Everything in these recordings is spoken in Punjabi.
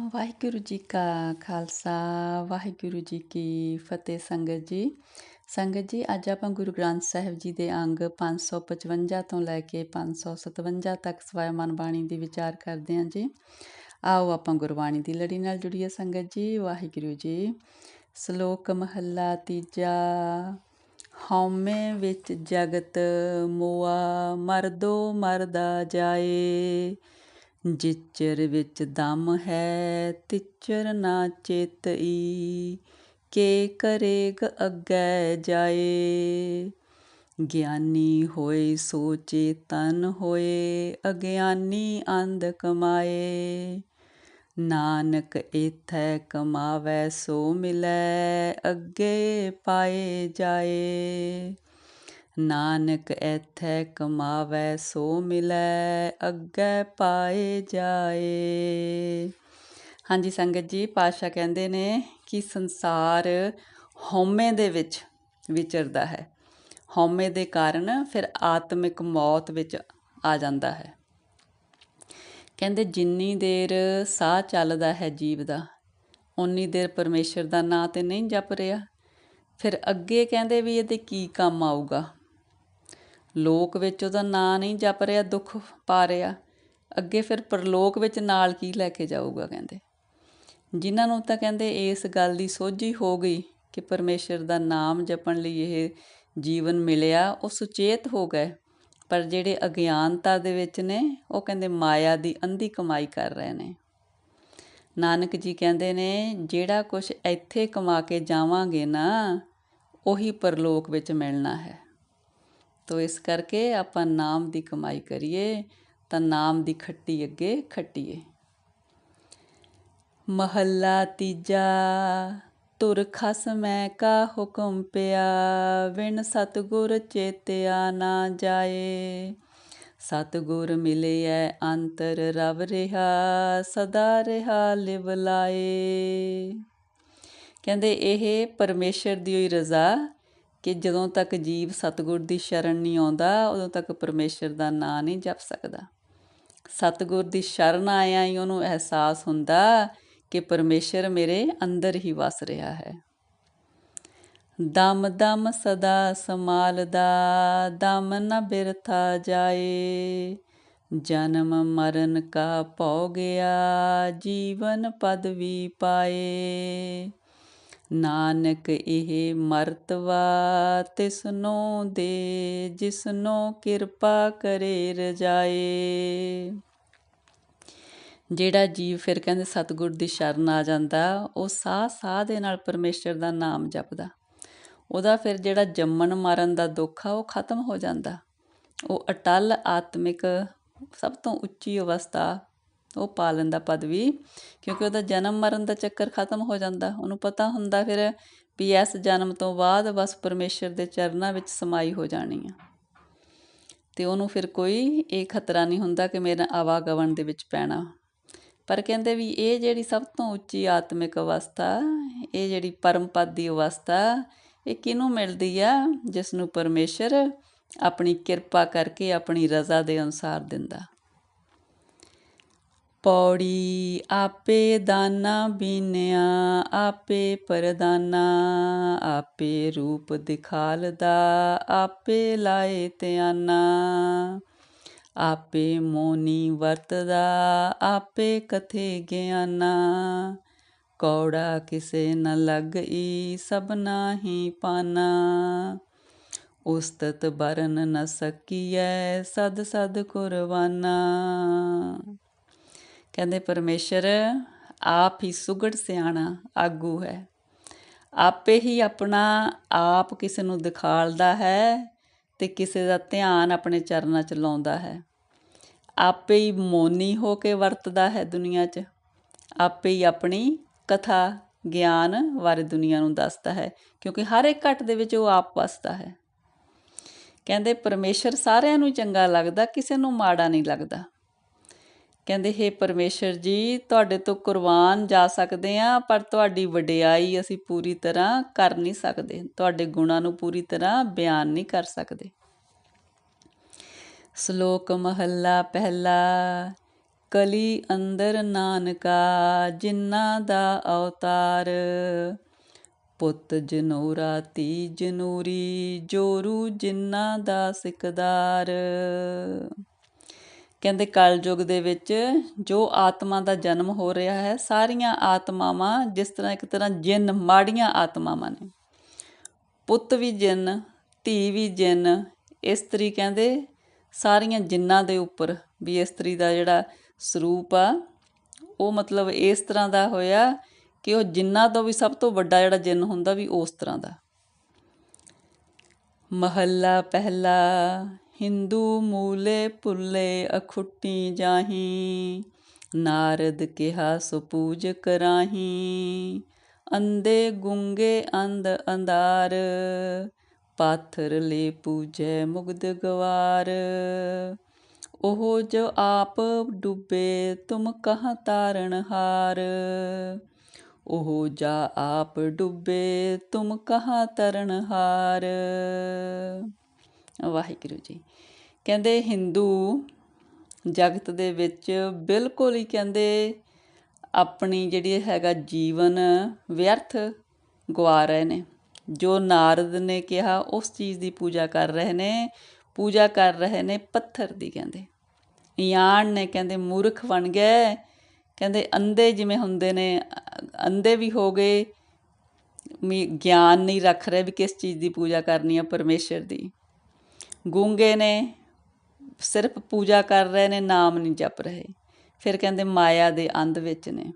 ਵਾਹਿਗੁਰੂ ਜੀ ਕਾ ਖਾਲਸਾ, ਵਾਹਿਗੁਰੂ ਜੀ ਕੀ ਫਤਿਹ ਸੰਗਤ ਜੀ। ਸੰਗਤ ਜੀ, ਅੱਜ ਆਪਾਂ ਗੁਰੂ ਗ੍ਰੰਥ ਸਾਹਿਬ ਜੀ ਦੇ ਅੰਗ 555 ਤੋਂ ਲੈ ਕੇ 557 ਤੱਕ ਸਵਾਇ ਮਨ ਬਾਣੀ ਦੀ ਵਿਚਾਰ ਕਰਦੇ ਹਾਂ ਜੀ। ਆਓ ਆਪਾਂ ਗੁਰਬਾਣੀ ਦੀ ਲੜੀ ਨਾਲ ਜੁੜੀਏ ਸੰਗਤ ਜੀ, ਵਾਹਿਗੁਰੂ ਜੀ। ਸ਼ਲੋਕ ਮਹੱਲਾ ਤੀਜਾ, ਹਉਮੈ ਵਿੱਚ ਜਗਤ ਮੋਆ, ਮਰਦੋ ਮਰਦਾ ਜਾਏ। ਜਿਚਰ ਵਿੱਚ ਦਮ ਹੈ, ਤਿਚਰ ਨਾ ਚੇਤਈ ਕੇ ਕਰੇਗ ਅੱਗੇ ਜਾਏ। ਗਿਆਨੀ ਹੋਏ ਸੋ ਚੇਤਨ ਹੋਏ, ਅਗਿਆਨੀ ਅੰਧ ਕਮਾਏ। ਨਾਨਕ ਇਥੈ ਕਮਾਵੇ ਸੋ ਮਿਲੈ, ਅੱਗੇ ਪਾਏ ਜਾਏ। ਨਾਨਕ ਐਥੈ ਕਮਾਵੈ ਸੋ ਮਿਲੈ, ਅੱਗੇ ਪਾਏ ਜਾਏ। ਹਾਂਜੀ, ਸੰਗਤ ਜੀ ਪਾਸ਼ਾ ਕਹਿੰਦੇ ਨੇ ਕਿ ਸੰਸਾਰ ਹਉਮੈ ਦੇ ਵਿੱਚ ਵਿਚਰਦਾ ਹੈ। ਹਉਮੈ ਦੇ ਕਾਰਨ ਫਿਰ ਆਤਮਿਕ ਮੌਤ ਵਿੱਚ ਆ ਜਾਂਦਾ ਹੈ। ਕਹਿੰਦੇ, ਜਿੰਨੀ ਦੇਰ ਸਾਹ ਚੱਲਦਾ ਹੈ ਜੀਵ ਦਾ ਉਨੀ ਦੇਰ ਪਰਮੇਸ਼ਰ ਦਾ ਨਾਂ ਤੇ ਨਹੀਂ ਜਪ ਰਿਹਾ। ਫਿਰ ਅੱਗੇ ਕਹਿੰਦੇ ਵੀ ਇਹਦੇ ਕੀ ਕੰਮ ਆਊਗਾ? ਲੋਕ ਵਿੱਚ ਉਹਦਾ ਨਾਂ ਨਹੀਂ ਜਪ ਰਿਹਾ, ਦੁੱਖ ਪਾ ਰਿਹਾ। ਅੱਗੇ ਫਿਰ ਪਰਲੋਕ ਵਿੱਚ ਨਾਲ ਕੀ ਲੈ ਕੇ ਜਾਊਗਾ ਕਹਿੰਦੇ। ਜਿਨ੍ਹਾਂ ਨੂੰ ਤਾਂ ਕਹਿੰਦੇ ਇਸ ਗੱਲ ਦੀ ਸੋਝੀ ਹੋ ਗਈ ਕਿ ਪਰਮੇਸ਼ਰ ਦਾ ਨਾਮ ਜਪਣ ਲਈ ਇਹ ਜੀਵਨ ਮਿਲਿਆ, ਉਹ ਸੁਚੇਤ ਹੋ ਗਏ। ਪਰ ਜਿਹੜੇ ਅਗਿਆਨਤਾ ਦੇ ਵਿੱਚ ਨੇ, ਉਹ ਕਹਿੰਦੇ ਮਾਇਆ ਦੀ ਅੰਧੀ ਕਮਾਈ ਕਰ ਰਹੇ ਨੇ। ਨਾਨਕ ਜੀ ਕਹਿੰਦੇ ਨੇ, ਜਿਹੜਾ ਕੁਝ ਇੱਥੇ ਕਮਾ ਕੇ ਜਾਵਾਂਗੇ ਨਾ, ਉਹੀ ਪਰਲੋਕ ਵਿੱਚ ਮਿਲਣਾ ਹੈ। ਤੋ ਇਸ ਕਰਕੇ ਆਪਾਂ ਨਾਮ ਦੀ ਕਮਾਈ ਕਰੀਏ, ਤਾਂ ਨਾਮ ਦੀ ਖੱਟੀ ਅੱਗੇ ਖੱਟੀਏ। ਮਹੱਲਾ ਤੀਜਾ ਤੁਰ ਖਸਮੈ ਕਾ ਹੁਕਮ ਪਿਆ ਵਿਣ ਸਤਗੁਰ ਚੇਤਿਆ ਨਾ ਜਾਏ। ਸਤਗੁਰ ਮਿਲਿਐ ਅੰਤਰ ਰਵ ਰਿਹਾ, ਸਦਾ ਰਿਹਾ ਲਿਵ ਲਾਏ। ਕਹਿੰਦੇ ਇਹ ਪਰਮੇਸ਼ਰ ਦੀ ਹੋਈ ਰਜ਼ਾ ਕਿ ਜਦੋਂ ਤੱਕ ਜੀਵ ਸਤਗੁਰ ਦੀ ਸ਼ਰਨ ਨਹੀਂ ਆਉਂਦਾ, ਉਦੋਂ ਤੱਕ ਪਰਮੇਸ਼ਰ ਦਾ ਨਾਂ ਨਹੀਂ ਜਪ ਸਕਦਾ। ਸਤਗੁਰ ਦੀ ਸ਼ਰਨ ਆਇਆ ਹੀ ਉਹਨੂੰ ਅਹਿਸਾਸ ਹੁੰਦਾ ਕਿ ਪਰਮੇਸ਼ਰ ਮੇਰੇ ਅੰਦਰ ਹੀ ਵਸ ਰਿਹਾ ਹੈ। ਦਮ ਦਮ ਸਦਾ ਸਮਾਲਦਾ ਦਮ ਨ ਬਿਰਥਾ ਜਾਏ। ਜਨਮ ਮਰਨ ਕਾ ਪਉ ਗਿਆ, ਜੀਵਨ ਪਦਵੀ ਪਾਏ। ਨਾਨਕ ਇਹ ਮਰਤਵਾ, ਤਿਸਨੋ ਦੇ, ਜਿਸਨੋ ਕਿਰਪਾ ਕਰੇ ਰਜਾਏ। ਜਿਹੜਾ ਜੀਵ ਫਿਰ ਕਹਿੰਦੇ ਸਤਗੁਰ ਦੀ ਸ਼ਰਨ ਆ ਜਾਂਦਾ, ਉਹ ਸਾਹ ਸਾਹ ਦੇ ਨਾਲ ਪਰਮੇਸ਼ਰ ਦਾ ਨਾਮ ਜਪਦਾ। ਉਹਦਾ ਫਿਰ ਜਿਹੜਾ ਜੰਮਣ ਮਰਨ ਦਾ ਦੁੱਖ ਆ, ਉਹ ਖਤਮ ਹੋ ਜਾਂਦਾ। ਉਹ ਅਟਲ ਆਤਮਿਕ ਸਭ ਤੋਂ ਉੱਚੀ ਅਵਸਥਾ ਉਹ ਪਾ ਲੈਂਦਾ ਪਦਵੀ ਕਿਉਂਕਿ ਉਹਦਾ ਜਨਮ ਮਰਨ ਦਾ ਚੱਕਰ ਖਤਮ ਹੋ ਜਾਂਦਾ। ਉਹਨੂੰ ਪਤਾ ਹੁੰਦਾ ਫਿਰ ਵੀ ਇਸ ਜਨਮ ਤੋਂ ਬਾਅਦ ਬਸ ਪਰਮੇਸ਼ਰ ਦੇ ਚਰਨਾਂ ਵਿੱਚ ਸਮਾਈ ਹੋ ਜਾਣੀ ਆ। ਤੇ ਉਹਨੂੰ ਫਿਰ ਕੋਈ ਇਹ ਖਤਰਾ ਨਹੀਂ ਹੁੰਦਾ ਕਿ ਮੇਰਾ ਆਵਾਗਮਨ ਦੇ ਵਿੱਚ ਪੈਣਾ। ਪਰ ਕਹਿੰਦੇ ਵੀ ਇਹ ਜਿਹੜੀ ਸਭ ਤੋਂ ਉੱਚੀ ਆਤਮਿਕ ਅਵਸਥਾ, ਇਹ ਜਿਹੜੀ ਪਰਮਪਦ ਦੀ ਅਵਸਥਾ, ਇਹ ਕਿਹਨੂੰ ਮਿਲਦੀ ਆ? ਜਿਸ ਨੂੰ ਪਰਮੇਸ਼ਰ ਆਪਣੀ ਕਿਰਪਾ ਕਰਕੇ ਆਪਣੀ ਰਜ਼ਾ ਦੇ ਅਨੁਸਾਰ ਦਿੰਦਾ। ਪੌੜੀ ਆਪੇ ਦਾਨਾ ਬੀਨਿਆ, ਆਪੇ ਪਰਦਾਨਾ, ਆਪੇ ਰੂਪ ਦਿਖਾਲਦਾ, ਆਪੇ ਲਾਏ ਧਿਆਨਾ। ਆਪੇ ਮੋਨੀ ਵਰਤਦਾ, ਆਪੇ ਕਥੇ ਗਿਆਨਾ। ਕੌੜਾ ਕਿਸੇ ਨ ਲੱਗਈ ਸਭਨਾ ਹੀ ਪਾਨਾ। ਉਸਤਤ ਬਰਨ ਨ ਸਕੀਐ, ਸਦ ਸਦ ਕੁਰਬਾਨਾ। ਕਹਿੰਦੇ ਪਰਮੇਸ਼ਰ, ਆਪ ਹੀ ਸੁਗੜ ਸਿਆਣਾ ਆਗੂ ਹੈ। ਆਪੇ ਹੀ ਆਪਣਾ ਆਪ ਕਿਸੇ ਨੂੰ ਦਿਖਾਲਦਾ ਹੈ ਤੇ ਕਿਸੇ ਦਾ ਧਿਆਨ ਆਪਣੇ ਚਰਨਾਂ 'ਚ ਲਾਉਂਦਾ ਹੈ। ਆਪੇ ਹੀ ਮੋਨੀ ਹੋ ਕੇ ਵਰਤਦਾ ਹੈ ਦੁਨੀਆ 'ਚ। ਆਪੇ ਹੀ ਆਪਣੀ ਕਥਾ, ਗਿਆਨ ਬਾਰੇ ਦੁਨੀਆ ਨੂੰ ਦੱਸਦਾ ਹੈ, ਕਿਉਂਕਿ ਹਰ ਇੱਕ ਘਟ ਦੇ ਵਿੱਚ ਉਹ ਆਪ ਵਸਦਾ ਹੈ। ਕਹਿੰਦੇ ਪਰਮੇਸ਼ਰ ਸਾਰਿਆਂ ਨੂੰ ਚੰਗਾ ਲੱਗਦਾ, ਕਿਸੇ ਨੂੰ ਮਾੜਾ ਨਹੀਂ ਲੱਗਦਾ। ਕਹਿੰਦੇ हे ਪਰਮੇਸ਼ਰ ਜੀ, ਤੁਹਾਡੇ ਤੋਂ ਕੁਰਬਾਨ ਜਾ ਸਕਦੇ ਆ, ਪਰ ਤੁਹਾਡੀ ਵਡਿਆਈ ਅਸੀਂ ਪੂਰੀ ਤਰ੍ਹਾਂ ਕਰ ਨਹੀਂ ਸਕਦੇ। ਤੁਹਾਡੇ ਗੁਣਾਂ ਨੂੰ ਪੂਰੀ ਤਰ੍ਹਾਂ ਬਿਆਨ ਨਹੀਂ ਕਰ ਸਕਦੇ। ਸ਼ਲੋਕ ਮਹੱਲਾ ਪਹਿਲਾ, ਕਲੀ ਅੰਦਰ ਨਾਨਕਾ ਜਿਨ੍ਹਾਂ ਦਾ ਅਵਤਾਰ, ਪੁੱਤ ਜਨੂਰਾ ਤੀ ਜਨੂਰੀ, ਜੋਰੂ ਜਿਨ੍ਹਾਂ ਦਾ ਸਿਕਦਾਰ। ਕਹਿੰਦੇ ਕਲਯੁਗ ਦੇ ਵਿੱਚ ਜੋ ਆਤਮਾ ਦਾ ਜਨਮ ਹੋ ਰਿਹਾ ਹੈ, ਸਾਰੀਆਂ ਆਤਮਾਵਾਂ ਜਿਸ ਤਰ੍ਹਾਂ ਇੱਕ ਤਰ੍ਹਾਂ ਜਿੰਨ, ਮਾੜੀਆਂ ਆਤਮਾਵਾਂ ਨੇ। ਪੁੱਤ ਵੀ ਜਿੰਨ, ਧੀ ਵੀ ਜਿੰਨ ਇਸਤਰੀ ਕਹਿੰਦੇ ਸਾਰੀਆਂ ਜਿੰਨਾਂ ਦੇ ਉੱਪਰ ਵੀ ਇਸਤਰੀ ਦਾ ਜਿਹੜਾ ਸਰੂਪ ਆ, ਉਹ ਮਤਲਬ ਇਸ ਤਰ੍ਹਾਂ ਦਾ ਹੋਇਆ ਕਿ ਉਹ ਜਿੰਨਾਂ ਤੋਂ ਵੀ ਸਭ ਤੋਂ ਵੱਡਾ ਜਿਹੜਾ ਜਿੰਨ ਹੁੰਦਾ ਵੀ ਉਸ ਤਰ੍ਹਾਂ ਦਾ। ਮਹੱਲਾ ਪਹਿਲਾ ਹਿੰਦੂ ਮੂਲੇ ਭੁੱਲੇ ਅਖੁੱਟੀ ਜਾਹੀ, ਨਾਰਦ ਕਿਹਾ ਸੋ ਪੂਜ ਕਰਾਹੀ ਅੰਦੇ ਗੁੰਗੇ ਅੰਧ ਅੰਧਾਰ, ਪਾਥਰ ਲੈ ਪੂਜੈ ਮੁਗਦ ਗਵਾਰ। ਉਹ ਜੋ ਆਪ ਡੁੱਬੇ ਤੁਮ ਕਹਾਂ ਤਾਰਨ ਹਾਰ। ਉਹ ਜਾ ਆਪ ਡੁੱਬੇ ਤੁਮ ਕਹਾਂ ਤਰਨ ਹਾਰ। ਵਾਹਿਗੁਰੂ ਜੀ। ਕਹਿੰਦੇ ਹਿੰਦੂ ਜਗਤ ਦੇ ਵਿੱਚ ਬਿਲਕੁਲ ਹੀ ਕਹਿੰਦੇ ਆਪਣੀ ਜਿਹੜੀ ਹੈਗਾ ਜੀਵਨ ਵਿਅਰਥ ਗਵਾ ਰਹੇ ਨੇ। ਜੋ ਨਾਰਦ ਨੇ ਕਿਹਾ, ਉਸ ਚੀਜ਼ ਦੀ ਪੂਜਾ ਕਰ ਰਹੇ ਨੇ। ਪੂਜਾ ਕਰ ਰਹੇ ਨੇ ਪੱਥਰ ਦੀ ਕਹਿੰਦੇ। ਯਾਨ ਨੇ ਕਹਿੰਦੇ ਮੂਰਖ ਬਣ ਗਏ। ਕਹਿੰਦੇ ਅੰਧੇ ਜਿਵੇਂ ਹੁੰਦੇ ਨੇ, ਅੰਧੇ ਵੀ ਹੋ ਗਏ। ਗਿਆਨ ਨਹੀਂ ਰੱਖ ਰਹੇ ਵੀ ਕਿਸ ਚੀਜ਼ ਦੀ ਪੂਜਾ ਕਰਨੀ ਆ ਪਰਮੇਸ਼ਰ ਦੀ। ਗੂੰਗੇ ਨੇ, ਸਿਰਫ ਪੂਜਾ ਕਰ ਰਹੇ ਨੇ, ਨਾਮ ਨਹੀਂ ਜਪ ਰਹੇ। ਫਿਰ ਕਹਿੰਦੇ ਮਾਇਆ ਦੇ ਅੰਧ ਵਿੱਚ ਨੇ।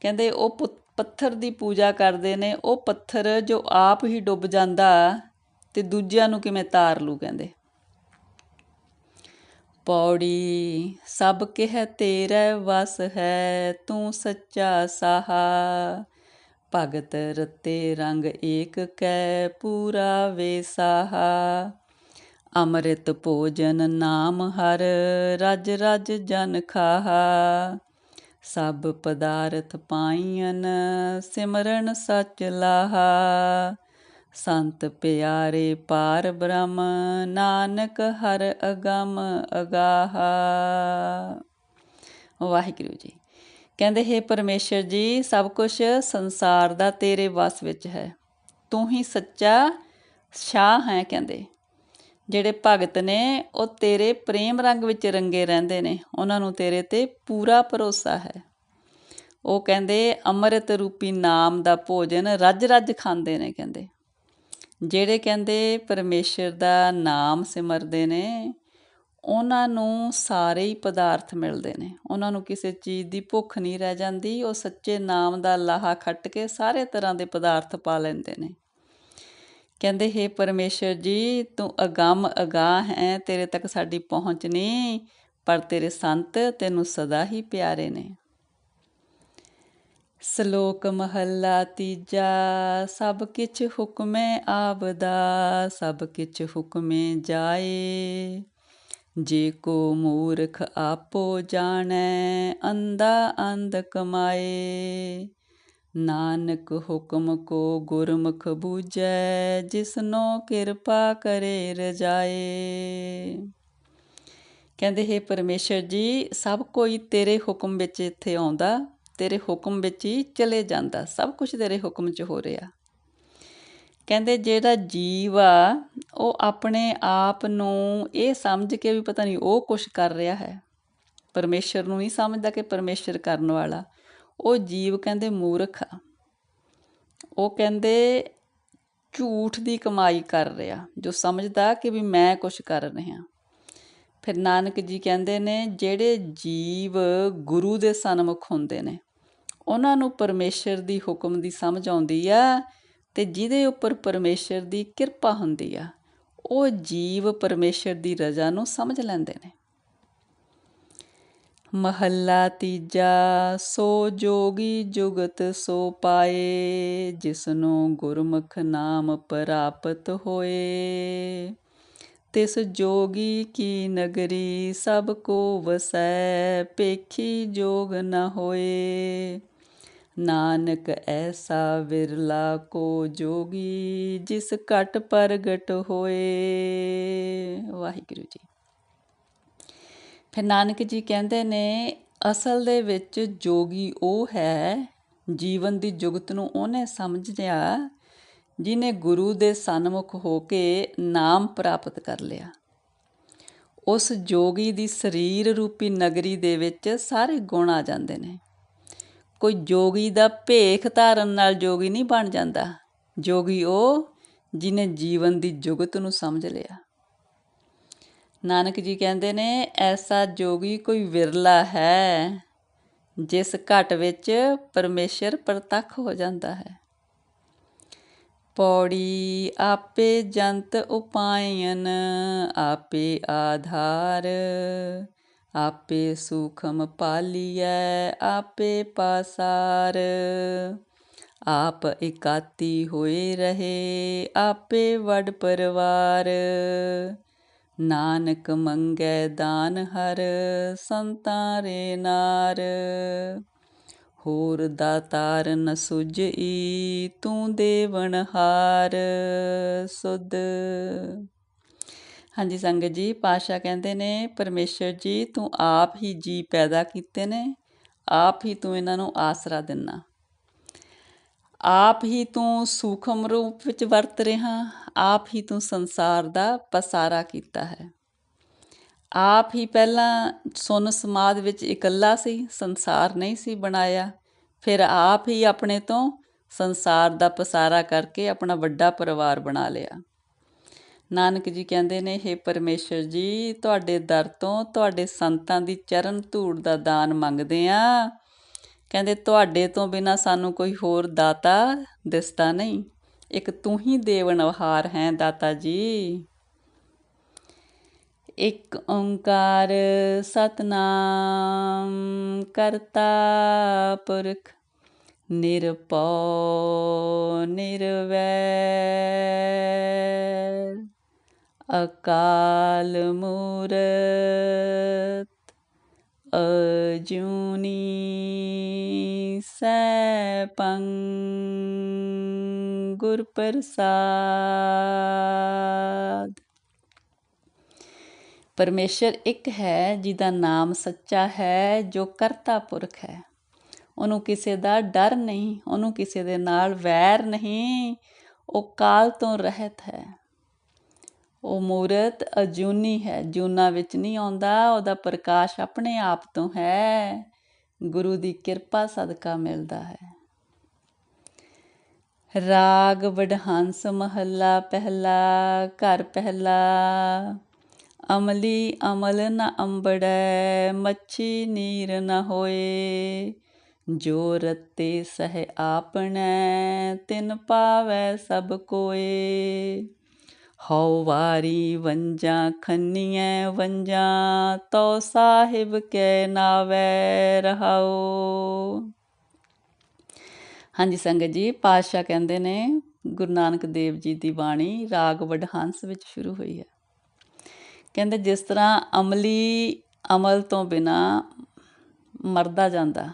ਕਹਿੰਦੇ ਉਹ ਪੱਥਰ ਦੀ ਪੂਜਾ ਕਰਦੇ ਨੇ, ਉਹ ਪੱਥਰ ਜੋ ਆਪ ਹੀ ਡੁੱਬ ਜਾਂਦਾ ਤੇ ਦੂਜਿਆਂ ਨੂੰ ਕਿਵੇਂ ਤਾਰ ਲੂ ਕਹਿੰਦੇ। ਪੌੜੀ, ਸਭ ਕਹਿ ਤੇਰੇ ਵਸ ਹੈ, ਤੂੰ ਸੱਚਾ ਸਾਹਾ। ਭਗਤ ਰਤੇ ਰੰਗ ਏਕ ਕੈ, ਪੂਰਾ ਵੇਸਾਹਾ ਅੰਮ੍ਰਿਤ ਭੋਜਨ ਨਾਮ ਹਰ ਰਜ ਰਜ ਜਨ ਖਾਹਾ। ਸਭ ਪਦਾਰਥ ਪਾਈਨ ਸਿਮਰਨ ਸਚ ਲਾਹਾ। ਸੰਤ ਪਿਆਰੇ ਪਾਰ ਬ੍ਰਹਮ, ਨਾਨਕ ਹਰ ਅਗਮ ਅਗਾਹਾ। ਵਾਹਿਗੁਰੂ ਜੀ, ਕਹਿੰਦੇ, ਹੈ ਪਰਮੇਸ਼ਰ ਜੀ, ਸਭ ਕੁਝ ਸੰਸਾਰ ਦਾ ਤੇਰੇ ਵਸ ਵਿੱਚ ਹੈ। ਤੂੰ ਹੀ ਸੱਚਾ ਸ਼ਾਹ ਹੈ, ਕਹਿੰਦੇ। ਜਿਹੜੇ ਭਗਤ ਨੇ, ਉਹ ਤੇਰੇ ਪ੍ਰੇਮ ਰੰਗ ਵਿੱਚ ਰੰਗੇ ਰਹਿੰਦੇ ਨੇ। ਉਹਨਾਂ ਨੂੰ ਤੇਰੇ ਤੇ ਪੂਰਾ ਭਰੋਸਾ ਹੈ। ਉਹ ਕਹਿੰਦੇ, ਅੰਮ੍ਰਿਤ ਰੂਪੀ ਨਾਮ ਦਾ ਭੋਜਨ ਰੱਜ ਰੱਜ ਖਾਂਦੇ ਨੇ, ਕਹਿੰਦੇ। ਜਿਹੜੇ ਕਹਿੰਦੇ ਪਰਮੇਸ਼ਰ ਦਾ ਨਾਮ ਸਿਮਰਦੇ ਨੇ, ਉਹਨਾਂ ਨੂੰ ਸਾਰੇ ਹੀ ਪਦਾਰਥ ਮਿਲਦੇ ਨੇ। ਉਹਨਾਂ ਨੂੰ ਕਿਸੇ ਚੀਜ਼ ਦੀ ਭੁੱਖ ਨਹੀਂ ਰਹਿ ਜਾਂਦੀ। ਉਹ ਸੱਚੇ ਨਾਮ ਦਾ ਲਾਹਾ ਖੱਟ ਕੇ ਸਾਰੇ ਤਰ੍ਹਾਂ ਦੇ ਪਦਾਰਥ ਪਾ ਲੈਂਦੇ ਨੇ। ਕਹਿੰਦੇ, ਹੈ ਪਰਮੇਸ਼ਰ ਜੀ, ਤੂੰ ਅਗੰਮ ਅਗਾਹ ਹੈ, ਤੇਰੇ ਤੱਕ ਸਾਡੀ ਪਹੁੰਚ ਨਹੀਂ, ਪਰ ਤੇਰੇ ਸੰਤ ਤੈਨੂੰ ਸਦਾ ਹੀ ਪਿਆਰੇ ਨੇ। ਸ਼ਲੋਕ ਮਹੱਲਾ ਤੀਜਾ, ਸਭ ਕਿਛ ਹੁਕਮੇ ਆਬਦਾ ਸਭ ਕਿਛ ਹੁਕਮੇ ਜਾਏ। ਜੇ ਕੋ ਮੂਰਖ ਆਪੋ ਜਾਣੈ ਅੰਦਾ ਅੰਧ ਕਮਾਏ। ਨਾਨਕ ਹੁਕਮ ਕੋ ਗੁਰਮੁਖ ਬੂਝੈ, ਜਿਸਨੋ ਕਿਰਪਾ ਕਰੇ ਰਜਾਏ। ਕਹਿੰਦੇ, ਹੈ ਪਰਮੇਸ਼ਰ ਜੀ, ਸਭ ਕੋਈ ਤੇਰੇ ਹੁਕਮ ਵਿੱਚ ਇੱਥੇ ਆਉਂਦਾ, ਤੇਰੇ ਹੁਕਮ ਵਿੱਚ ਹੀ ਚਲੇ ਜਾਂਦਾ, ਸਭ ਕੁਝ ਤੇਰੇ ਹੁਕਮ 'ਚ ਹੋ ਰਿਹਾ। ਕਹਿੰਦੇ, ਜਿਹੜਾ ਜੀਵ ਆ, ਉਹ ਆਪਣੇ ਆਪ ਨੂੰ ਇਹ ਸਮਝ ਕੇ ਵੀ ਪਤਾ ਨਹੀਂ ਉਹ ਕੁਝ ਕਰ ਰਿਹਾ ਹੈ। ਪਰਮੇਸ਼ਰ ਨੂੰ ਨਹੀਂ ਸਮਝਦਾ ਕਿ ਪਰਮੇਸ਼ਰ ਕਰਨ ਵਾਲਾ। ਉਹ ਜੀਵ ਕਹਿੰਦੇ ਮੂਰਖ ਆ। ਉਹ ਕਹਿੰਦੇ ਝੂਠ ਦੀ ਕਮਾਈ ਕਰ ਰਿਹਾ, ਜੋ ਸਮਝਦਾ ਕਿ ਵੀ ਮੈਂ ਕੁਝ ਕਰ ਰਿਹਾ। ਫਿਰ ਨਾਨਕ ਜੀ ਕਹਿੰਦੇ ਨੇ, ਜਿਹੜੇ ਜੀਵ ਗੁਰੂ ਦੇ ਸਨਮੁਖ ਹੁੰਦੇ ਨੇ, ਉਹਨਾਂ ਨੂੰ ਪਰਮੇਸ਼ਰ ਦੀ ਹੁਕਮ ਦੀ ਸਮਝ ਆਉਂਦੀ ਆ ਤੇ ਜਿਹਦੇ ਉੱਪਰ ਪਰਮੇਸ਼ਰ ਦੀ ਕਿਰਪਾ ਹੁੰਦੀ ਆ, ਉਹ ਜੀਵ ਪਰਮੇਸ਼ਰ ਦੀ ਰਜ਼ਾ ਨੂੰ ਸਮਝ ਲੈਂਦੇ ਨੇ। ਮਹੱਲਾ ਤੀਜਾ, ਸੋ ਜੋਗੀ ਜੁਗਤ ਸੋ ਪਾਏ, ਜਿਸਨੂੰ ਗੁਰਮੁਖ ਨਾਮ ਪ੍ਰਾਪਤ ਹੋਏ। ਤਿਸ ਜੋਗੀ ਕੀ ਨਗਰੀ ਸਭ ਕੋ ਵਸੈ, ਪੇਖੀ ਜੋਗ ਨ ਹੋਏ। ਨਾਨਕ ਐਸਾ ਵਿਰਲਾ ਕੋ ਜੋਗੀ, ਜਿਸ ਘਟ ਪ੍ਰਗਟ ਹੋਏ। ਵਾਹਿਗੁਰੂ ਜੀ। ਫਿਰ ਨਾਨਕ ਜੀ ਕਹਿੰਦੇ ਨੇ, ਅਸਲ ਦੇ ਵਿੱਚ ਜੋਗੀ ਉਹ ਹੈ, ਜੀਵਨ ਦੀ ਜੁਗਤ ਨੂੰ ਉਹਨੇ ਸਮਝਿਆ ਜਿਨੇ ਗੁਰੂ ਦੇ ਸਨਮੁਖ ਹੋ ਕੇ ਨਾਮ ਪ੍ਰਾਪਤ ਕਰ ਲਿਆ। ਉਸ ਜੋਗੀ ਦੀ ਸਰੀਰ ਰੂਪੀ ਨਗਰੀ ਦੇ ਵਿੱਚ ਸਾਰੇ ਗੁਣ ਆ ਜਾਂਦੇ ਨੇ। ਕੋਈ ਜੋਗੀ ਦਾ ਭੇਖ ਧਾਰਨ ਨਾਲ ਜੋਗੀ ਨਹੀਂ ਬਣ ਜਾਂਦਾ। ਜੋਗੀ ਉਹ ਜਿਨੇ ਜੀਵਨ ਦੀ ਜੁਗਤ ਨੂੰ ਸਮਝ ਲਿਆ। ਨਾਨਕ ਜੀ ਕਹਿੰਦੇ ਨੇ, ਐਸਾ ਜੋਗੀ ਕੋਈ ਵਿਰਲਾ ਹੈ, ਜਿਸ ਘਟ ਵਿੱਚ ਪਰਮੇਸ਼ਰ ਪ੍ਰਤੱਖ ਹੋ ਜਾਂਦਾ ਹੈ। ਪੌੜੀ ਆਪੇ ਜੰਤ ਉਪਾਇਨ, ਆਪੇ ਆਧਾਰ, ਆਪੇ ਸੁਖਮ ਪਾਲੀਐ, ਆਪੇ ਪਾਸਾਰ। ਆਪ ਇਕਾਤੀ ਹੋਏ ਰਹੇ, ਆਪੇ ਵਡ ਪਰਵਾਰ। ਨਾਨਕ ਮੰਗੈ ਦਾਨ ਹਰ, ਸੰਤਾਂ ਰੇ ਨਾਰ। ਹੋਰ ਦਾਤਾਰ ਨ ਸੁਝਈ, ਤੂੰ ਦੇਵਨ ਹਾਰ, ਸੁਧ। ਹਾਂਜੀ ਸੰਗਤ ਜੀ ਪਾਸ਼ਾ ਕਹਿੰਦੇ ਨੇ, ਪਰਮੇਸ਼ਰ ਜੀ, ਤੂੰ ਆਪ ਹੀ ਜੀ ਪੈਦਾ ਕੀਤੇ ਨੇ, ਆਪ ਹੀ ਤੂੰ ਇਹਨਾਂ ਨੂੰ ਆਸਰਾ ਦਿੰਨਾ। ਆਪ ਹੀ ਤੂੰ ਸੂਖਮ ਰੂਪ ਵਿੱਚ ਵਰਤ ਰਿਹਾ, ਆਪ ਹੀ ਤੂੰ ਸੰਸਾਰ ਦਾ ਪਸਾਰਾ ਕੀਤਾ ਹੈ। ਆਪ ਹੀ ਪਹਿਲਾਂ ਸੁਨ ਸਮਾਦ ਵਿੱਚ ਇਕੱਲਾ ਸੀ, ਸੰਸਾਰ ਨਹੀਂ ਸੀ ਬਣਾਇਆ। ਫਿਰ ਆਪ ਹੀ ਆਪਣੇ ਤੋਂ ਸੰਸਾਰ ਦਾ ਪਸਾਰਾ ਕਰਕੇ ਆਪਣਾ ਵੱਡਾ ਪਰਿਵਾਰ ਬਣਾ ਲਿਆ। ਨਾਨਕ ਜੀ ਕਹਿੰਦੇ ਨੇ हे ਪਰਮੇਸ਼ਰ ਜੀ, ਤੁਹਾਡੇ ਦਰ ਤੋਂ ਤੁਹਾਡੇ ਸੰਤਾਂ ਦੀ ਚਰਨ ਧੂੜ ਦਾ ਦਾਨ ਮੰਗਦੇ ਆ। ਕਹਿੰਦੇ, ਤੁਹਾਡੇ ਤੋਂ ਬਿਨਾ ਸਾਨੂੰ ਕੋਈ ਹੋਰ ਦਾਤਾ ਦਿਸਦਾ ਨਹੀਂ। ਇੱਕ ਤੂੰ ਹੀ ਦੇਵਨਹਾਰ ਹੈ ਦਾਤਾ ਜੀ। ਇੱਕ ਓੰਕਾਰ ਸਤਨਾਮ ਕਰਤਾ ਪੁਰਖ ਨਿਰਪਉ ਨਿਰਵੈਰ, ਅਕਾਲ ਮੂਰਤ ਅਜੂਨੀ ਸੈਪੰ ਗੁਰ ਪ੍ਰਸਾਦ। ਪਰਮੇਸ਼ਰ ਇੱਕ ਹੈ ਜਿਹਦਾ ਨਾਮ ਸੱਚਾ ਹੈ, ਜੋ ਕਰਤਾ ਪੁਰਖ ਹੈ। ਉਹਨੂੰ ਕਿਸੇ ਦਾ ਡਰ ਨਹੀਂ, ਉਹਨੂੰ ਕਿਸੇ ਦੇ ਨਾਲ ਵੈਰ ਨਹੀਂ, ਉਹ ਕਾਲ ਤੋਂ ਰਹਿਤ ਹੈ। ਉਹ ਮੂਰਤ ਅਜੂਨੀ ਹੈ, ਜੂਨਾ ਵਿੱਚ ਨਹੀਂ ਆਉਂਦਾ, ਉਹਦਾ ਪ੍ਰਕਾਸ਼ ਆਪਣੇ ਆਪ ਤੋਂ ਹੈ। ਗੁਰੂ ਦੀ ਕਿਰਪਾ ਸਦਕਾ ਮਿਲਦਾ ਹੈ। ਰਾਗ ਵਡਹੰਸ ਮਹੱਲਾ ਪਹਿਲਾ, ਘਰ ਪਹਿਲਾ। ਅਮਲੀ ਅਮਲ ਨ ਅੰਬੜੈ, ਮੱਛੀ ਨੀਰ ਨ ਹੋਏ। ਜੋ ਰਤੇ ਸਹਿ ਆਪਣੈ, ਤਿਨ ਪਾਵੈ ਸਭ ਕੋਏ। ਹਉ ਵਾਰੀ ਵੰਜਾਂ ਖੰਨੀਐ ਵੰਜਾਂ ਤੋ ਸਾਹਿਬ ਕੈ ਨਾਵੈ ਰਹਾਓ ਹਾਂਜੀ ਸੰਗਤ ਜੀ, ਪਾਤਸ਼ਾਹ ਕਹਿੰਦੇ ਨੇ, ਗੁਰੂ ਨਾਨਕ ਦੇਵ ਜੀ ਦੀ ਬਾਣੀ ਰਾਗ ਵਡਹੰਸ ਵਿੱਚ ਸ਼ੁਰੂ ਹੋਈ ਹੈ। ਕਹਿੰਦੇ ਜਿਸ ਤਰ੍ਹਾਂ ਅਮਲੀ ਅਮਲ ਤੋਂ ਬਿਨਾ ਮਰਦਾ ਜਾਂਦਾ,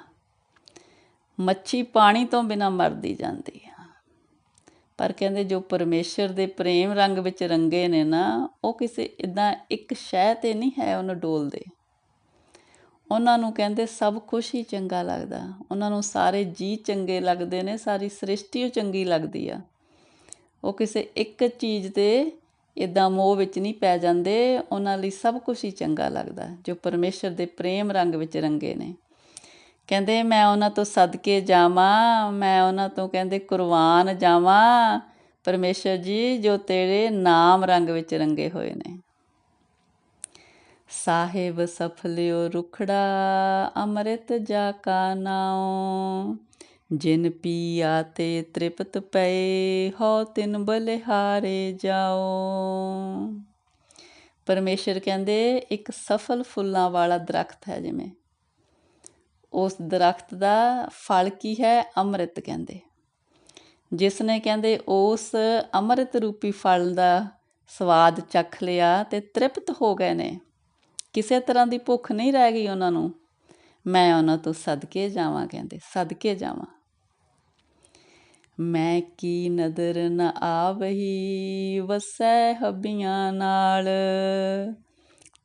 ਮੱਛੀ ਪਾਣੀ ਤੋਂ ਬਿਨਾ ਮਰਦੀ ਜਾਂਦੀ ਹੈ। ਪਰ ਕਹਿੰਦੇ ਜੋ ਪਰਮੇਸ਼ਰ ਦੇ ਪ੍ਰੇਮ ਰੰਗ ਵਿੱਚ ਰੰਗੇ ਨੇ ਨਾ, ਉਹ ਕਿਸੇ ਇਦਾਂ ਇੱਕ ਸ਼ੈ ਤੇ ਨਹੀਂ ਹੈ ਉਹਨੂੰ ਡੋਲਦੇ। ਉਹਨਾਂ ਨੂੰ ਕਹਿੰਦੇ ਸਭ ਕੁਝ ਹੀ ਚੰਗਾ ਲੱਗਦਾ। ਉਹਨਾਂ ਨੂੰ ਸਾਰੇ ਜੀ ਚੰਗੇ ਲੱਗਦੇ ਨੇ, ਸਾਰੀ ਸ੍ਰਿਸ਼ਟੀ ਚੰਗੀ ਲੱਗਦੀ ਆ। ਉਹ ਕਿਸੇ ਇੱਕ ਚੀਜ਼ ਤੇ ਇਦਾਂ ਮੋਹ ਵਿੱਚ ਨਹੀਂ ਪੈ ਜਾਂਦੇ, ਉਹਨਾਂ ਲਈ ਸਭ ਕੁਝ ਹੀ ਚੰਗਾ ਲੱਗਦਾ, ਜੋ ਪਰਮੇਸ਼ਰ ਦੇ ਪ੍ਰੇਮ ਰੰਗ ਵਿੱਚ ਰੰਗੇ ਨੇ। ਕਹਿੰਦੇ ਮੈਂ ਉਹਨਾਂ ਤੋਂ ਸਦਕੇ ਜਾਵਾਂ, ਮੈਂ ਉਹਨਾਂ ਤੋਂ ਕਹਿੰਦੇ ਕੁਰਬਾਨ ਜਾਵਾਂ। ਪਰਮੇਸ਼ਰ ਜੀ, ਜੋ ਤੇਰੇ ਨਾਮ ਰੰਗ ਵਿੱਚ ਰੰਗੇ ਹੋਏ ਨੇ। ਸਾਹਿਬ ਸਫਲਿਓ ਰੁਖੜਾ, ਅੰਮ੍ਰਿਤ ਜਾ ਕਾ ਨਾਉ। ਜਿਨ ਪੀਆ ਤੇ ਤ੍ਰਿਪਤ ਪਏ ਹੋ ਤਿਨ ਬਲਿਹਾਰੇ ਜਾਓ ਪਰਮੇਸ਼ਰ ਕਹਿੰਦੇ, ਇੱਕ ਸਫਲ ਫੁੱਲਾਂ ਵਾਲਾ ਦਰਖਤ ਹੈ ਜਿਵੇਂ। ਉਸ ਦਰਖਤ ਦਾ ਫਲ ਕੀ ਹੈ? ਅੰਮ੍ਰਿਤ ਕਹਿੰਦੇ। ਜਿਸ ਨੇ ਕਹਿੰਦੇ, ਉਸ ਅੰਮ੍ਰਿਤ ਰੂਪੀ ਫਲ ਦਾ ਸਵਾਦ ਚੱਖ ਲਿਆ ਤੇ ਤ੍ਰਿਪਤ ਹੋ ਗਏ ਨੇ। ਕਿਸੇ ਤਰ੍ਹਾਂ ਦੀ ਭੁੱਖ ਨਹੀਂ ਰਹਿ ਗਈ ਉਹਨਾਂ ਨੂੰ। ਮੈਂ ਉਹਨਾਂ ਤੋਂ ਸਦਕੇ ਜਾਵਾਂ ਕਹਿੰਦੇ, ਸਦਕੇ ਜਾਵਾਂ। ਮੈਂ ਕੀ ਨਦਰ ਨ ਆਵਹੀ ਵਸੈ ਹੱਬੀਆਂ ਨਾਲ।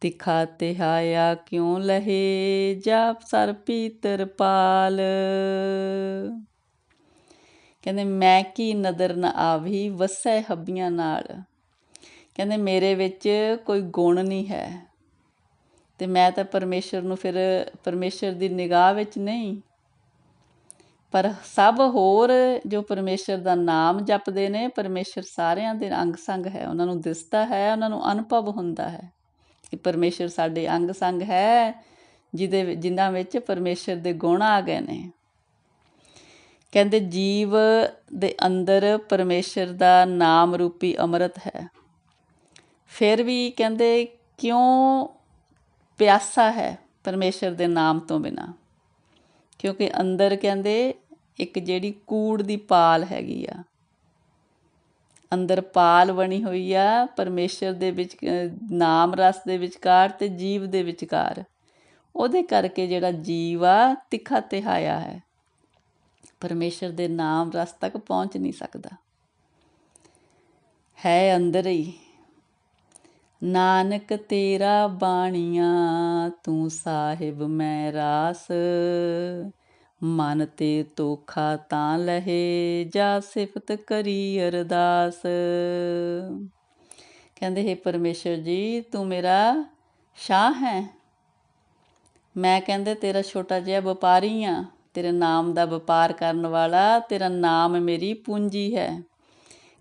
ਤਿਖਾ ਤਿਹਾਇਆ ਕਿਉਂ ਲਹੇ ਜਾਪ ਸਰ ਪੀਤਰ ਪਾਲ। ਕਹਿੰਦੇ, ਮੈਂ ਕੀ ਨਦਰ ਨਾ ਆਵੀ ਵਸੈ ਹੱਬੀਆਂ ਨਾਲ। ਕਹਿੰਦੇ, ਮੇਰੇ ਵਿੱਚ ਕੋਈ ਗੁਣ ਨਹੀਂ ਹੈ। ਤੇ ਮੈਂ ਤਾਂ ਪਰਮੇਸ਼ਰ ਨੂੰ ਫਿਰ ਪਰਮੇਸ਼ਰ ਦੀ ਨਿਗਾਹ ਵਿੱਚ ਨਹੀਂ। ਪਰ ਸਭ ਹੋਰ ਜੋ ਪਰਮੇਸ਼ਰ ਦਾ ਨਾਮ ਜਪਦੇ ਨੇ, ਪਰਮੇਸ਼ਰ ਸਾਰਿਆਂ ਦੇ ਅੰਗ ਸੰਗ ਹੈ। ਉਹਨਾਂ ਨੂੰ ਦਿਸਦਾ ਹੈ, ਉਹਨਾਂ ਨੂੰ ਅਨੁਭਵ ਹੁੰਦਾ ਹੈ। ਕਿ ਪਰਮੇਸ਼ਰ ਸਾਡੇ ਅੰਗ ਸੰਗ ਹੈ, ਜਿਹਦੇ ਜਿਨ੍ਹਾਂ ਵਿੱਚ ਪਰਮੇਸ਼ਰ ਦੇ ਗੁਣ ਆ ਗਏ ਨੇ। ਕਹਿੰਦੇ ਜੀਵ ਦੇ ਅੰਦਰ ਪਰਮੇਸ਼ਰ ਦਾ ਨਾਮ ਰੂਪੀ ਅੰਮ੍ਰਿਤ ਹੈ। ਫਿਰ ਵੀ ਕਹਿੰਦੇ ਕਿਉਂ ਪਿਆਸਾ ਹੈ ਪਰਮੇਸ਼ਰ ਦੇ ਨਾਮ ਤੋਂ ਬਿਨਾ? ਕਿਉਂਕਿ ਅੰਦਰ ਕਹਿੰਦੇ ਇੱਕ ਜਿਹੜੀ ਕੂੜ ਦੀ ਪਾਲ ਹੈਗੀ ਆ ਅੰਦਰ ਪਾਲ ਬਣੀ ਹੋਈ ਆ, ਪਰਮੇਸ਼ਰ ਦੇ ਵਿੱਚ ਨਾਮ ਰਸ ਦੇ ਵਿਚਕਾਰ ਤੇ ਜੀਵ ਦੇ ਵਿਚਕਾਰ। ਉਹਦੇ ਕਰਕੇ ਜਿਹੜਾ ਜੀਵ ਆ, ਤਿੱਖਾ ਤਿਹਾਇਆ ਹੈ। ਪਰਮੇਸ਼ਰ ਦੇ ਨਾਮ ਰਸ ਤੱਕ ਪਹੁੰਚ ਨਹੀਂ ਸਕਦਾ। ਹੈ ਅੰਦਰ ਹੀ। ਨਾਨਕ ਤੇਰਾ ਬਾਣੀਆਂ, ਤੂੰ ਸਾਹਿਬ ਮੈਂ ਰਾਸ। ਮਨ ਤੇ ਤੋਖਾ ਤਾਂ ਲਹੇ, ਜਾ ਸਿਫਤ ਕਰੀ ਅਰਦਾਸ। ਕਹਿੰਦੇ, ਹੈ ਪਰਮੇਸ਼ਰ ਜੀ, ਤੂੰ ਮੇਰਾ ਸ਼ਾਹ ਹੈ। ਮੈਂ ਕਹਿੰਦੇ, ਤੇਰਾ ਛੋਟਾ ਜਿਹਾ ਵਪਾਰੀ ਆ। ਤੇਰੇ ਨਾਮ ਦਾ ਵਪਾਰ ਕਰਨ ਵਾਲਾ, ਤੇਰਾ ਨਾਮ ਮੇਰੀ ਪੂੰਜੀ ਹੈ।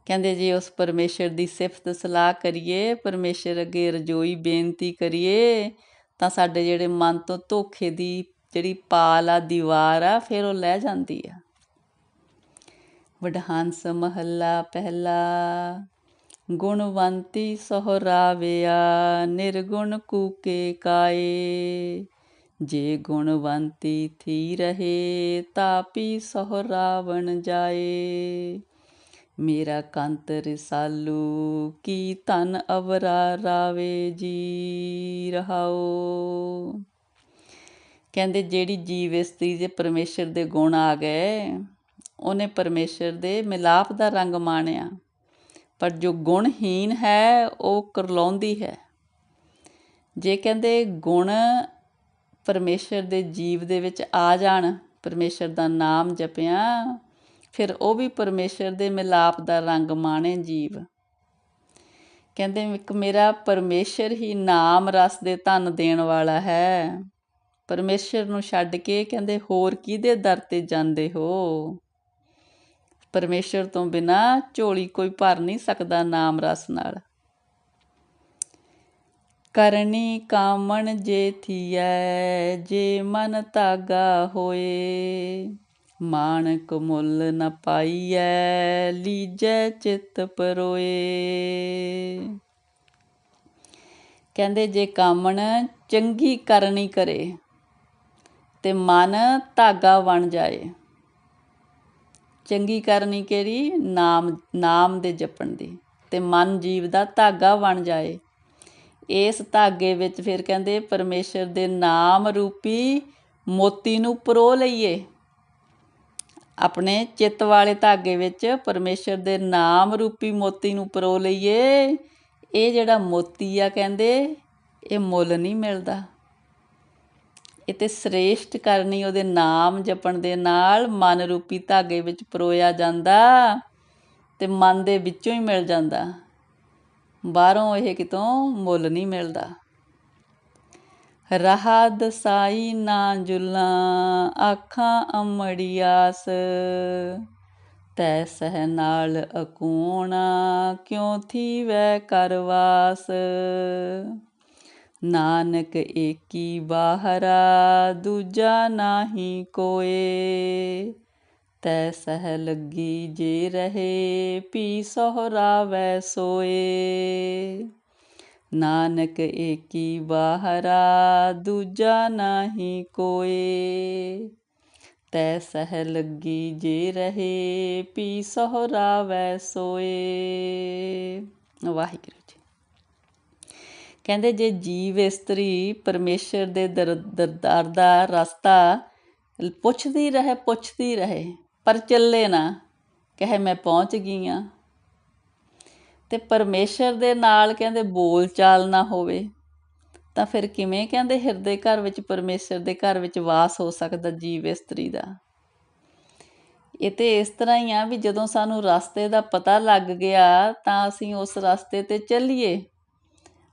ਕਹਿੰਦੇ, ਜੀ ਉਸ ਪਰਮੇਸ਼ਰ ਦੀ ਸਿਫਤ ਸਲਾਹ ਕਰੀਏ, ਪਰਮੇਸ਼ਰ ਅੱਗੇ ਰਜੋਈ ਬੇਨਤੀ ਕਰੀਏ, ਤਾਂ ਸਾਡੇ ਜਿਹੜੇ ਮਨ ਤੋਂ ਧੋਖੇ ਦੀ ਜਿਹੜੀ ਪਾਲ ਆ, ਦੀਵਾਰ ਆ, ਫਿਰ ਉਹ ਲੈ ਜਾਂਦੀ ਆ। ਵਡਹੰਸ ਮਹੱਲਾ ਪਹਿਲਾ, ਗੁਣਵੰਤੀ ਸਹਰਾਵਿਆ, ਨਿਰਗੁਣ ਕੂਕੇ ਕਾਏ। ਜੇ ਗੁਣਵੰਤੀ ਥੀ ਰਹੇ ਤਾਪੀ ਸਹਰਾਵਣ ਜਾਏ। ਮੇਰਾ ਕੰਤ ਰਸਾਲੂ, ਕੀ ਤਨ ਅਵਰਾ ਰਾਵੇ ਜੀ ਰਹਾਓ। ਕਹਿੰਦੇ ਜਿਹੜੀ ਜੀਵ ਇਸਤਰੀ ਦੇ ਪਰਮੇਸ਼ਰ ਦੇ ਗੁਣ ਆ ਗਏ, ਉਹਨੇ ਪਰਮੇਸ਼ਰ ਦੇ ਮਿਲਾਪ ਦਾ ਰੰਗ ਮਾਣਿਆ। ਪਰ ਜੋ ਗੁਣਹੀਨ ਹੈ, ਉਹ ਕਰਲਾਉਂਦੀ ਹੈ। ਜੇ ਕਹਿੰਦੇ ਗੁਣ ਪਰਮੇਸ਼ਰ ਦੇ ਜੀਵ ਦੇ ਵਿੱਚ ਆ ਜਾਣ, ਪਰਮੇਸ਼ਰ ਦਾ ਨਾਮ ਜਪਿਆ, ਫਿਰ ਉਹ ਵੀ ਪਰਮੇਸ਼ਰ ਦੇ ਮਿਲਾਪ ਦਾ ਰੰਗ ਮਾਣੇ ਜੀਵ। ਕਹਿੰਦੇ ਇੱਕ ਮੇਰਾ ਪਰਮੇਸ਼ਰ ਹੀ ਨਾਮ ਰਸ ਦੇ ਧਨ ਦੇਣ ਵਾਲਾ ਹੈ। ਪਰਮੇਸ਼ਰ ਨੂੰ ਛੱਡ ਕੇ ਕਹਿੰਦੇ, ਹੋਰ ਕਿਹਦੇ ਦਰ ਤੇ ਜਾਂਦੇ ਹੋ? ਪਰਮੇਸ਼ਰ ਤੋਂ ਬਿਨਾ ਝੋਲੀ ਕੋਈ ਭਰ ਨਹੀਂ ਸਕਦਾ ਨਾਮ ਰਸ ਨਾਲ। ਕਰਨੀ ਕਾਮਣ ਜੇ ਥੀਐ, ਜੇ ਮਨ ਤਾਗਾ ਹੋਏ ਮਾਨਕ ਮੁੱਲ ਨ ਪਾਈਐ, ਲੀਜੈ ਚਿਤ ਪਰੋਏ। ਕਹਿੰਦੇ, ਜੇ ਕਾਮਣ ਚੰਗੀ ਕਰਨੀ ਕਰੇ ਤੇ ਮਨ ਧਾਗਾ ਬਣ ਜਾਏ। ਚੰਗੀ ਕਰਨੀ ਕਿਹੜੀ? ਨਾਮ ਨਾਮ ਦੇ ਜਪਣ ਦੀ। ਤੇ ਮਨ ਜੀਵ ਦਾ ਧਾਗਾ ਬਣ ਜਾਏ। ਇਸ ਧਾਗੇ ਵਿੱਚ ਫਿਰ ਕਹਿੰਦੇ, ਪਰਮੇਸ਼ਰ ਦੇ ਨਾਮ ਰੂਪੀ ਮੋਤੀ ਨੂੰ ਪਰੋ ਲਈਏ। ਆਪਣੇ ਚਿੱਤ ਵਾਲੇ ਧਾਗੇ ਵਿੱਚ ਪਰਮੇਸ਼ਰ ਦੇ ਨਾਮ ਰੂਪੀ ਮੋਤੀ ਨੂੰ ਪਰੋ ਲਈਏ। ਇਹ ਜਿਹੜਾ ਮੋਤੀ ਆ ਕਹਿੰਦੇ, ਇਹ ਮੁੱਲ ਨਹੀਂ ਮਿਲਦਾ। ਕਿਤੇ ਸ੍ਰੇਸ਼ਟ ਕਰਨੀ ਉਹਦੇ ਨਾਮ ਜਪਣ ਦੇ ਨਾਲ ਮਨ ਰੂਪੀ ਧਾਗੇ ਵਿੱਚ ਪਰੋਇਆ ਜਾਂਦਾ ਤੇ ਮਨ ਦੇ ਵਿੱਚੋਂ ਹੀ ਮਿਲ ਜਾਂਦਾ। ਬਾਹਰੋਂ ਇਹ ਕਿਤੋਂ ਮੁੱਲ ਨਹੀਂ ਮਿਲਦਾ। ਰਹਾ ਦਸਾਈ ਨਾ ਜੁਲਾਂ, ਆਖਾਂ ਅਮੜੀਆਸ ਤੈ ਸਹਿ ਨਾਲ ਅਕੂਣਾ, ਕਿਉਂ ਥੀ ਵੈ ਕਰਵਾਸ। ਨਾਨਕ ਏਕੀ ਬਾਹਰਾ ਦੂਜਾ ਨਾਹੀ ਕੋਏ। ਤੈ ਸਹਿ ਲੱਗੀ ਜੇ ਰਹੇ, ਪੀ ਸੋਹਰਾਵੈ ਸੋਏ। ਨਾਨਕ ਏਕੀ ਬਾਹਰਾ ਦੂਜਾ ਨਾਹੀ ਕੋਏ। ਤੈ ਸਹਿ ਲੱਗੀ ਜੇ ਰਹੇ, ਪੀ ਸੋਹਰਾਵੈ ਸੋਏ। ਵਾਹਿਗੁਰੂ। ਕਹਿੰਦੇ ਜੇ ਜੀਵ ਇਸਤਰੀ ਪਰਮੇਸ਼ਰ ਦੇ ਦਰ, ਦਰਦਾਰ ਦਾ ਰਸਤਾ ਪੁੱਛਦੀ ਰਹੇ ਪੁੱਛਦੀ ਰਹੇ, ਪਰ ਚੱਲੇ ਨਾ, ਕਹੇ ਮੈਂ ਪਹੁੰਚ ਗਈ ਆ। ਤੇ ਪਰਮੇਸ਼ਰ ਦੇ ਨਾਲ ਕਹਿੰਦੇ ਬੋਲ ਚਾਲ ਨਾ ਹੋਵੇ, ਤਾਂ ਫਿਰ ਕਿਵੇਂ ਕਹਿੰਦੇ ਹਿਰਦੇ ਘਰ ਵਿੱਚ, ਪਰਮੇਸ਼ਰ ਦੇ ਘਰ ਵਿੱਚ ਵਾਸ ਹੋ ਸਕਦਾ ਜੀਵ ਇਸਤਰੀ ਦਾ? ਇਹ ਤੇ ਇਸ ਤਰ੍ਹਾਂ ਹੀ ਆ ਵੀ ਜਦੋਂ ਸਾਨੂੰ ਰਸਤੇ ਦਾ ਪਤਾ ਲੱਗ ਗਿਆ ਤਾਂ ਅਸੀਂ ਉਸ ਰਸਤੇ ਤੇ ਚੱਲੀਏ।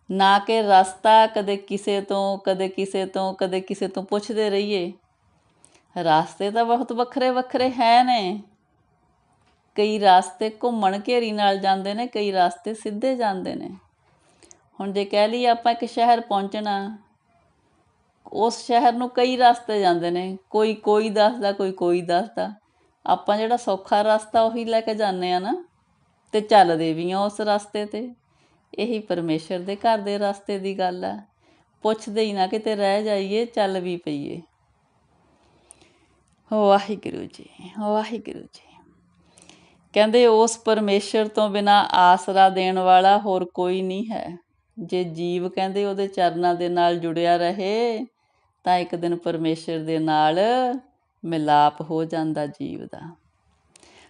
ਨਾ ਕਿ ਰਸਤਾ ਕਦੇ ਕਿਸੇ ਤੋਂ, ਕਦੇ ਕਿਸੇ ਤੋਂ, ਕਦੇ ਕਿਸੇ ਤੋਂ ਪੁੱਛਦੇ ਰਹੀਏ। ਰਸਤੇ ਤਾਂ ਬਹੁਤ ਵੱਖਰੇ ਵੱਖਰੇ ਹੈ ਨੇ। ਕਈ ਰਸਤੇ ਘੁੰਮਣ ਘੇਰੀ ਨਾਲ ਜਾਂਦੇ ਨੇ, ਕਈ ਰਸਤੇ ਸਿੱਧੇ ਜਾਂਦੇ ਨੇ। ਹੁਣ ਜੇ ਕਹਿ ਲਈਏ ਆਪਾਂ ਇੱਕ ਸ਼ਹਿਰ ਪਹੁੰਚਣਾ, ਉਸ ਸ਼ਹਿਰ ਨੂੰ ਕਈ ਰਸਤੇ ਜਾਂਦੇ ਨੇ। ਕੋਈ ਕੋਈ ਦੱਸਦਾ, ਕੋਈ ਕੋਈ ਦੱਸਦਾ। ਆਪਾਂ ਜਿਹੜਾ ਸੌਖਾ ਰਸਤਾ ਉਹੀ ਲੈ ਕੇ ਜਾਂਦੇ ਆ ਨਾ, ਤੇ ਚੱਲਦੇ ਵੀ ਆ ਉਸ ਰਸਤੇ ਤੇ। ਇਹੀ ਪਰਮੇਸ਼ਰ ਦੇ ਘਰ ਦੇ ਰਸਤੇ ਦੀ ਗੱਲ ਆ। ਪੁੱਛਦੇ ਹੀ ਨਾ ਕਿਤੇ ਰਹਿ ਜਾਈਏ, ਚੱਲ ਵੀ ਪਈਏ। ਵਾਹਿਗੁਰੂ ਜੀ ਵਾਹਿਗੁਰੂ ਜੀ। ਕਹਿੰਦੇ, ਉਸ ਪਰਮੇਸ਼ਰ ਤੋਂ ਬਿਨਾ ਆਸਰਾ ਦੇਣ ਵਾਲਾ ਹੋਰ ਕੋਈ ਨਹੀਂ ਹੈ। ਜੇ ਜੀਵ ਕਹਿੰਦੇ, ਉਹਦੇ ਚਰਨਾਂ ਦੇ ਨਾਲ ਜੁੜਿਆ ਰਹੇ, ਤਾਂ ਇੱਕ ਦਿਨ ਪਰਮੇਸ਼ਰ ਦੇ ਨਾਲ ਮਿਲਾਪ ਹੋ ਜਾਂਦਾ ਜੀਵ ਦਾ।